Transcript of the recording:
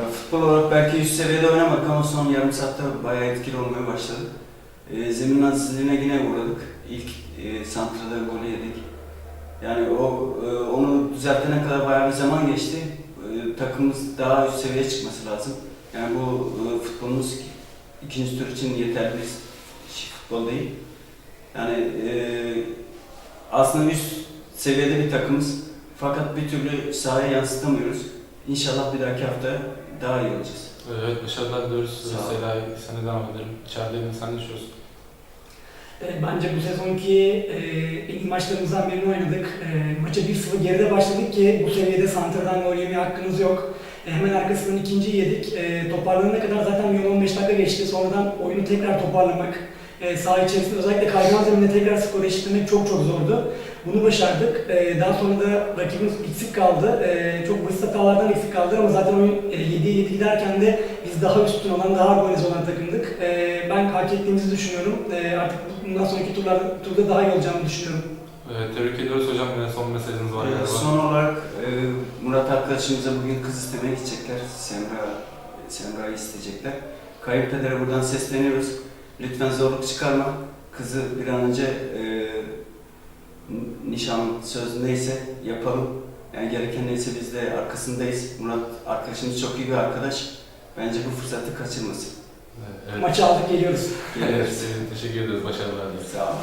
Ya futbol olarak belki üst seviyede oynamadık ama son yarım saatte bayağı etkili olmaya başladı. E, zemin azizliğine yine uğradık. İlk e, santrada golü yedik. Yani o e, onu düzeltene kadar bayağı bir zaman geçti. E, takımımız daha üst seviyeye çıkması lazım. Yani bu e, futbolumuz ikinci tur için yeterli bir futbol değil. Yani e, aslında üst seviyede bir takımız. Fakat bir türlü sahaya yansıtamıyoruz. İnşallah bir dahaki hafta daha iyi olacağız. Evet, başarılar diliyoruz. Sağ ol. Mesela sana devam ederim. İçerideydin, sen ne düşünüyorsun? E, Bence bu sezonki e, en iyi maçlarımızdan birini oynadık. E, maça 1-0 geride başladık ki bu seviyede santradan gol yemeye hakkınız yok. E, hemen arkasından ikinci yedik. E, toparlanana kadar zaten bir 15 dakika geçti. Sonradan oyunu tekrar toparlamak, e, saha içerisinde özellikle kaygan zeminde tekrar skoru eşitlemek çok çok zordu. Bunu başardık. E, daha sonra da rakibimiz eksik kaldı. E, çok basit hatalardan eksik kaldı ama zaten oyun e, 7'ye 7 giderken de biz daha üstün olan, daha organize olan takımdık. E, ben hak ettiğimizi düşünüyorum. E, artık bundan sonraki turlarda, turda daha iyi olacağımı düşünüyorum. Evet, tebrik ediyoruz hocam. Yine son mesajınız var Ee, galiba. son olarak e, Murat arkadaşımıza bugün kız istemeye gidecekler. Semra, Semra'yı isteyecekler. Kayıpedere buradan sesleniyoruz. Lütfen zorluk çıkarma. Kızı bir an önce e, nişan söz neyse yapalım. Yani gereken neyse biz de arkasındayız. Murat arkadaşımız çok iyi bir arkadaş. Bence bu fırsatı kaçırmasın. Evet, Maçı aldık geliyoruz. evet, Geliriz. teşekkür ediyoruz. Başarılar dileriz. Sağ olun.